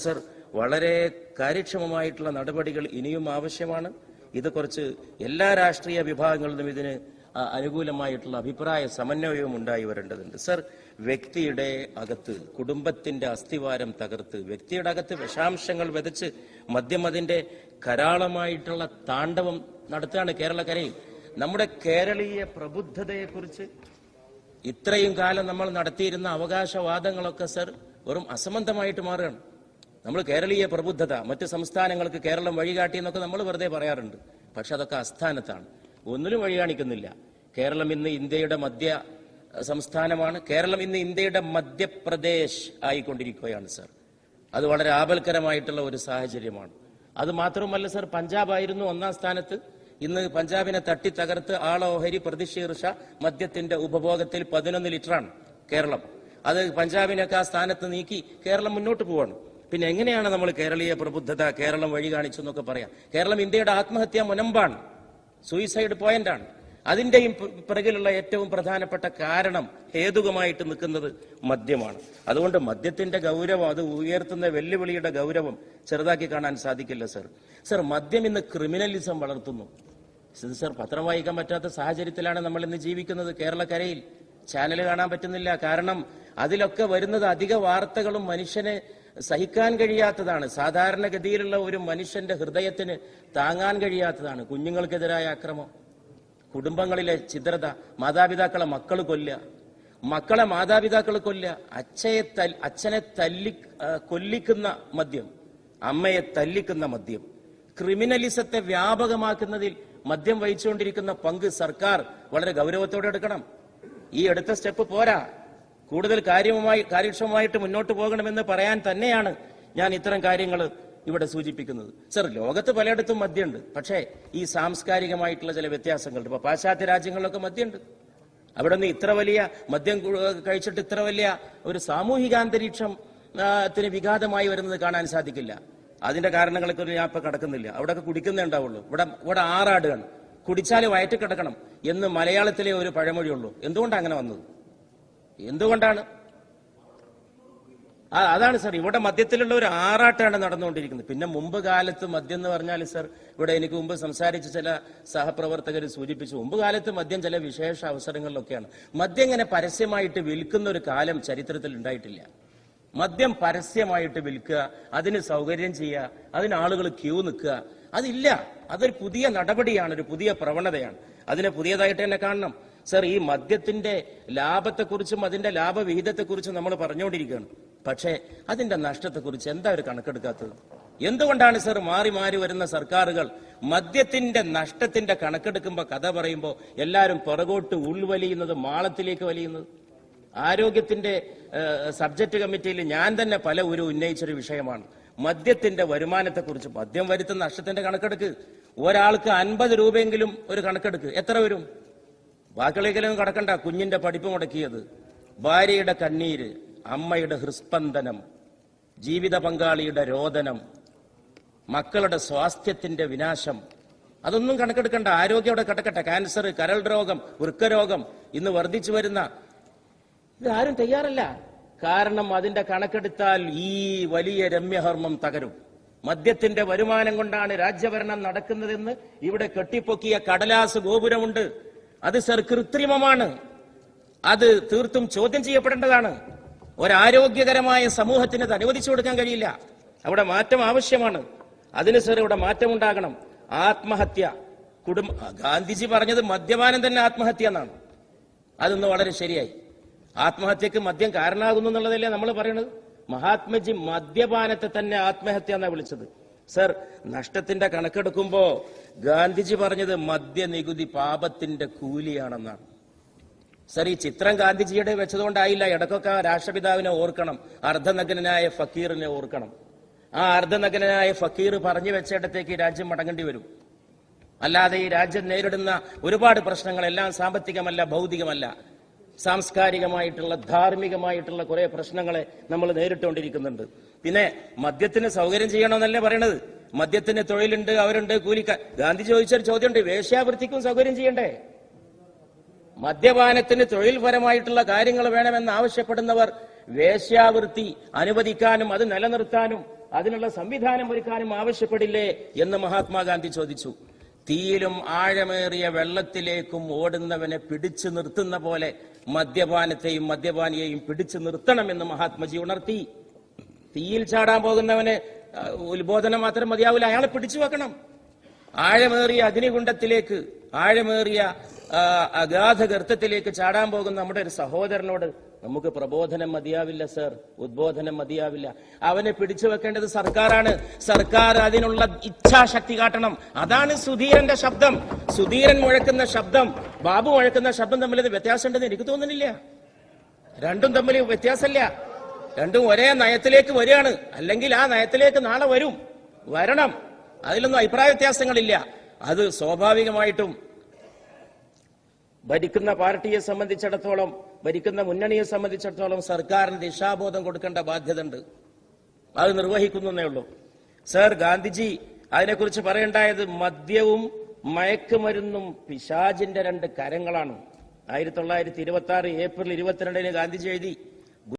Sir വളരെ കാര്യക്ഷമമായിട്ടുള്ള നടപടികൾ ഇനിയും ആവശ്യമാണ്. ഇത് കുറച്ച് എല്ലാ രാഷ്ട്രീയ വിഭാഗങ്ങളിലും ഇതിന് അനുകൂലമായിട്ടുള്ള അഭിപ്രായ സമന്വയവും ഉണ്ടായി വരേണ്ടതുണ്ട്. സർ വ്യക്തിയുടെ അകത്ത് കുടുംബത്തിന്റെ അസ്ഥിവാരം തകർത്ത് വ്യക്തിയുടെ അകത്ത് വിഷാംശങ്ങൾ വിതച്ച് മദ്യം അതിന്റെ കരാളമായിട്ടുള്ള താണ്ഡവം നടത്തുകയാണ് കേരളക്കരയിൽ നമ്മുടെ കേരളീയ പ്രബുദ്ധതയെക്കുറിച്ച് ഇത്രയും കാലം നമ്മൾ നടത്തിയിരുന്ന അവകാശവാദങ്ങളൊക്കെ സർ വെറും അസംബന്ധമായിട്ട് മാറുകയാണ്. നമ്മൾ കേരളീയ പ്രബുദ്ധത മറ്റ് സംസ്ഥാനങ്ങൾക്ക് കേരളം വഴികാട്ടി എന്നൊക്കെ നമ്മൾ വെറുതെ പറയാറുണ്ട്. പക്ഷെ അതൊക്കെ അസ്ഥാനത്താണ് ഒന്നിലും വഴി കാണിക്കുന്നില്ല കേരളം ഇന്ന് ഇന്ത്യയുടെ മധ്യ സംസ്ഥാനമാണ്. കേരളം ഇന്ന് ഇന്ത്യയുടെ മധ്യപ്രദേശ് ആയിക്കൊണ്ടിരിക്കുകയാണ് സർ. അത് വളരെ ആപൽക്കരമായിട്ടുള്ള ഒരു സാഹചര്യമാണ്. അത് മാത്രമല്ല സർ പഞ്ചാബ് ആയിരുന്നു ഒന്നാം സ്ഥാനത്ത്. ഇന്ന് പഞ്ചാബിനെ തട്ടി തകർത്ത് ആളോഹരി പ്രതിശീർഷ മദ്യത്തിന്റെ ഉപഭോഗത്തിൽ പതിനൊന്ന് ലിറ്ററാണ് കേരളം. അത് പഞ്ചാബിനൊക്കെ ആ സ്ഥാനത്ത് നീക്കി കേരളം മുന്നോട്ട് പോവാണ്. പിന്നെ എങ്ങനെയാണ് നമ്മൾ കേരളീയ പ്രബുദ്ധത കേരളം വഴി കാണിച്ചു എന്നൊക്കെ പറയാം. കേരളം ഇന്ത്യയുടെ ആത്മഹത്യ മുനമ്പാണ്. സൂയിസൈഡ് പോയിന്റാണ് അതിന്റെയും പിറകിലുള്ള ഏറ്റവും പ്രധാനപ്പെട്ട കാരണം ഹേതുകമായിട്ട് നിൽക്കുന്നത് മദ്യമാണ്. അതുകൊണ്ട് മദ്യത്തിന്റെ ഗൗരവം അത് ഉയർത്തുന്ന വെല്ലുവിളിയുടെ ഗൗരവം ചെറുതാക്കി കാണാൻ സാധിക്കില്ല സർ. സർ മദ്യം ഇന്ന് ക്രിമിനലിസം വളർത്തുന്നു. സർ പത്രം വായിക്കാൻ പറ്റാത്ത സാഹചര്യത്തിലാണ് നമ്മൾ ഇന്ന് ജീവിക്കുന്നത് കേരളക്കരയിൽ. ചാനൽ കാണാൻ പറ്റുന്നില്ല. കാരണം അതിലൊക്കെ വരുന്നത് അധിക വാർത്തകളും മനുഷ്യനെ സഹിക്കാൻ കഴിയാത്തതാണ്. സാധാരണഗതിയിലുള്ള ഒരു മനുഷ്യന്റെ ഹൃദയത്തിന് താങ്ങാൻ കഴിയാത്തതാണ്. കുഞ്ഞുങ്ങൾക്കെതിരായ അക്രമം കുടുംബങ്ങളിലെ ചിദ്രത മാതാപിതാക്കളെ മക്കൾ കൊല്ലുക മക്കളെ മാതാപിതാക്കൾ കൊല്ലുക അച്ഛയെ അച്ഛനെ തല്ലി കൊല്ലിക്കുന്ന മദ്യം അമ്മയെ തല്ലിക്കുന്ന മദ്യം. ക്രിമിനലിസത്തെ വ്യാപകമാക്കുന്നതിൽ മദ്യം വഹിച്ചുകൊണ്ടിരിക്കുന്ന പങ്ക് സർക്കാർ വളരെ ഗൗരവത്തോടെ എടുക്കണം. ഈ എടുത്ത സ്റ്റെപ്പ് പോരാ. കൂടുതൽ കാര്യവുമായി കാര്യക്ഷമമായിട്ട് മുന്നോട്ട് പോകണമെന്ന് പറയാൻ തന്നെയാണ് ഞാൻ ഇത്തരം കാര്യങ്ങൾ ഇവിടെ സൂചിപ്പിക്കുന്നത്. സർ ലോകത്ത് പലയിടത്തും മദ്യമുണ്ട്. പക്ഷേ ഈ സാംസ്കാരികമായിട്ടുള്ള ചില വ്യത്യാസങ്ങളുണ്ട്. ഇപ്പൊ പാശ്ചാത്യ രാജ്യങ്ങളിലൊക്കെ മദ്യമുണ്ട്. അവിടെ നിന്ന് ഇത്ര വലിയ മദ്യം കഴിച്ചിട്ട് ഇത്ര വലിയ ഒരു സാമൂഹികാന്തരീക്ഷം ത്തിന് വിഘാതമായി വരുന്നത് കാണാൻ സാധിക്കില്ല. അതിന്റെ കാരണങ്ങളൊക്കെ ഞാൻ ഇപ്പൊ കടക്കുന്നില്ല. അവിടെയൊക്കെ കുടിക്കുന്നേ ഉണ്ടാവുള്ളൂ. ഇവിടെ ഇവിടെ ആറാടുകയാണ്. കുടിച്ചാൽ വയറ്റ് കിടക്കണം എന്ന് മലയാളത്തിലെ ഒരു പഴമൊഴിയുള്ളൂ. എന്തുകൊണ്ടാണ് അങ്ങനെ വന്നത്? എന്തുകൊണ്ടാണ്? അതാണ് സാർ ഇവിടെ മദ്യത്തിലുള്ള ഒരു ആറാട്ടാണ് നടന്നുകൊണ്ടിരിക്കുന്നത്. പിന്നെ മുമ്പ് കാലത്ത് മദ്യം എന്ന് പറഞ്ഞാൽ സർ ഇവിടെ എനിക്ക് മുമ്പ് സംസാരിച്ച ചില സഹപ്രവർത്തകർ സൂചിപ്പിച്ചു. മുമ്പ് കാലത്ത് മദ്യം ചില വിശേഷ അവസരങ്ങളിലൊക്കെയാണ്. മദ്യം ഇങ്ങനെ പരസ്യമായിട്ട് വിൽക്കുന്ന ഒരു കാലം ചരിത്രത്തിൽ ഉണ്ടായിട്ടില്ല. മദ്യം പരസ്യമായിട്ട് വിൽക്കുക അതിന് സൗകര്യം ചെയ്യുക അതിന് ആളുകൾ ക്യൂ നിൽക്കുക അതില്ല. അതൊരു പുതിയ നടപടിയാണ് ഒരു പുതിയ പ്രവണതയാണ്. അതിനെ പുതിയതായിട്ട് തന്നെ കാണണം. സർ ഈ മദ്യത്തിന്റെ ലാഭത്തെക്കുറിച്ചും അതിന്റെ ലാഭവിഹിതത്തെക്കുറിച്ചും നമ്മൾ പറഞ്ഞുകൊണ്ടിരിക്കുകയാണ്. പക്ഷേ അതിന്റെ നഷ്ടത്തെക്കുറിച്ച് എന്താ ഒരു കണക്കെടുക്കാത്തത്? എന്തുകൊണ്ടാണ് സർ മാറി മാറി വരുന്ന സർക്കാരുകൾ മദ്യത്തിന്റെ നഷ്ടത്തിന്റെ കണക്കെടുക്കുമ്പോൾ കഥ പറയുമ്പോൾ എല്ലാവരും പുറകോട്ട് ഉൾവലിയുന്നത് മാളത്തിലേക്ക് വലിയുന്നത്? ആരോഗ്യത്തിന്റെ സബ്ജക്ട് കമ്മിറ്റിയിൽ ഞാൻ തന്നെ പല ഒരു ഉന്നയിച്ചൊരു വിഷയമാണ്. മദ്യത്തിന്റെ വരുമാനത്തെക്കുറിച്ച് മദ്യം വരുത്തുന്ന നഷ്ടത്തിന്റെ കണക്കെടുക്ക്. ഒരാൾക്ക് അൻപത് രൂപയെങ്കിലും ഒരു കണക്കെടുക്ക്. എത്ര വരും? ബാക്കിയുള്ളതിലും കടക്കണ്ട കുഞ്ഞിന്റെ പഠിപ്പ് മുടക്കിയത്. ഭാര്യയുടെ കണ്ണീര് അമ്മയുടെ ഹൃസ്പന്ദനം ജീവിത പങ്കാളിയുടെ രോദനം മക്കളുടെ സ്വാസ്ഥ്യത്തിന്റെ വിനാശം. അതൊന്നും കണക്കെടുക്കണ്ട. ആരോഗ്യം അവിടെ കിടക്കട്ടെ. ക്യാൻസർ കരൾ രോഗം വൃക്കരോഗം ഇന്ന് വർദ്ധിച്ചു വരുന്ന ഇത് ആരും തയ്യാറല്ല. കാരണം അതിന്റെ കണക്കെടുത്താൽ ഈ വലിയ രമ്യഹർമ്മം തകരും. മദ്യത്തിന്റെ വരുമാനം കൊണ്ടാണ് രാജ്യഭരണം നടക്കുന്നതെന്ന് ഇവിടെ കെട്ടിപ്പൊക്കിയ കടലാസ് ഗോപുരമുണ്ട്. അത് സർ കൃത്രിമമാണ്. അത് തീർത്തും ചോദ്യം ചെയ്യപ്പെടേണ്ടതാണ്. ഒരാരോഗ്യകരമായ സമൂഹത്തിന് അത് അനുവദിച്ചു കൊടുക്കാൻ കഴിയില്ല. അവിടെ മാറ്റം ആവശ്യമാണ്. അതിന് സർ ഇവിടെ മാറ്റമുണ്ടാകണം. ആത്മഹത്യ. കുടുംബ ഗാന്ധിജി പറഞ്ഞത് മദ്യപാനം തന്നെ ആത്മഹത്യ എന്നാണ്. അതൊന്ന് വളരെ ശരിയായി. ആത്മഹത്യക്ക് മദ്യം കാരണമാകുന്നു എന്നുള്ളതല്ലേ നമ്മൾ പറയുന്നത് മഹാത്മജി മദ്യപാനത്തെ തന്നെ ആത്മഹത്യ എന്നാണ് വിളിച്ചത്. സർ നഷ്ടത്തിന്റെ കണക്കെടുക്കുമ്പോ ഗാന്ധിജി പറഞ്ഞത് മദ്യനികുതി പാപത്തിന്റെ കൂലിയാണെന്നാണ്. സർ ഈ ചിത്രം ഗാന്ധിജിയുടെ വെച്ചതുകൊണ്ടായില്ല. ഇടക്കൊക്കെ രാഷ്ട്രപിതാവിനെ ഓർക്കണം. അർദ്ധനഗ്നനായ ഫക്കീറിനെ ഓർക്കണം. ആ അർദ്ധനഗ്നനായ ഫക്കീർ പറഞ്ഞു വെച്ചിടത്തേക്ക് രാജ്യം മടങ്ങേണ്ടി വരും. അല്ലാതെ ഈ രാജ്യം നേരിടുന്ന ഒരുപാട് പ്രശ്നങ്ങളെല്ലാം സാമ്പത്തികമല്ല ഭൗതികമല്ല. സാംസ്കാരികമായിട്ടുള്ള ധാർമ്മികമായിട്ടുള്ള കുറെ പ്രശ്നങ്ങളെ നമ്മൾ നേരിട്ടുകൊണ്ടിരിക്കുന്നുണ്ട്. പിന്നെ മദ്യത്തിന് സൗകര്യം ചെയ്യണമെന്നല്ലേ പറയണത്? മദ്യത്തിന് തൊഴിലുണ്ട് അവരുണ്ട് കൂലിക്ക. ഗാന്ധി ചോദിച്ചൊരു ചോദ്യമുണ്ട് വേശ്യാവൃത്തിക്കും സൗകര്യം ചെയ്യണ്ടേ? മദ്യപാനത്തിന് തൊഴിൽപരമായിട്ടുള്ള കാര്യങ്ങൾ വേണമെന്ന് ആവശ്യപ്പെടുന്നവർ വേശ്യാവൃത്തി അനുവദിക്കാനും അത് നിലനിർത്താനും അതിനുള്ള സംവിധാനം ഒരുക്കാനും ആവശ്യപ്പെടില്ലേ എന്ന് മഹാത്മാഗാന്ധി ചോദിച്ചു. തീയിലും ആഴമേറിയ വെള്ളത്തിലേക്കും ഓടുന്നവനെ പിടിച്ചു നിർത്തുന്ന പോലെ മദ്യപാനത്തെയും മദ്യപാനിയെയും പിടിച്ചു നിർത്തണമെന്ന് മഹാത്മജി ഉണർത്തി. തീയിൽ ചാടാൻ പോകുന്നവന് ഉത്ബോധനം മാത്രം മതിയാവില്ല. അയാളെ പിടിച്ചു വെക്കണം. ആഴമേറിയ അഗ്നികുണ്ഡത്തിലേക്ക് ആഴമേറിയ അഗാധ ഗർത്തത്തിലേക്ക് ചാടാൻ പോകുന്ന നമ്മുടെ ഒരു സഹോദരനോട് നമുക്ക് പ്രബോധനം മതിയാവില്ല സർ. ഉദ്ബോധനം മതിയാവില്ല. അവനെ പിടിച്ചു വെക്കേണ്ടത് സർക്കാരാണ്. സർക്കാർ അതിനുള്ള ഇച്ഛാശക്തി കാട്ടണം. അതാണ് സുധീരന്റെ ശബ്ദം. സുധീരൻ മുഴക്കുന്ന ശബ്ദം ബാബു മുഴക്കുന്ന ശബ്ദം തമ്മിൽ വ്യത്യാസമുണ്ടെന്ന് എനിക്ക് തോന്നുന്നില്ല. രണ്ടും തമ്മിൽ വ്യത്യാസമില്ല. രണ്ടും ഒരേ നയത്തിലേക്ക് വരികയാണ്. അല്ലെങ്കിൽ ആ നയത്തിലേക്ക് നാളെ വരും. വരണം. അതിലൊന്നും അഭിപ്രായ വ്യത്യാസങ്ങളില്ല. അത് സ്വാഭാവികമായിട്ടും ഭരിക്കുന്ന പാർട്ടിയെ സംബന്ധിച്ചിടത്തോളം ഭരിക്കുന്ന മുന്നണിയെ സംബന്ധിച്ചിടത്തോളം സർക്കാരിന് ദിശാബോധം കൊടുക്കേണ്ട ബാധ്യത ഉണ്ട് അത് നിർവഹിക്കുന്നേ ഉള്ളൂ. സർ ഗാന്ധിജി അതിനെക്കുറിച്ച് പറയേണ്ടായത് മദ്യവും മയക്കുമരുന്നും പിശാജിന്റെ രണ്ട് കരങ്ങളാണ്. ആയിരത്തി തൊള്ളായിരത്തി ഇരുപത്തി ആറ് ഏപ്രിൽ ഇരുപത്തിരണ്ടിന് ഗാന്ധിജി എഴുതി.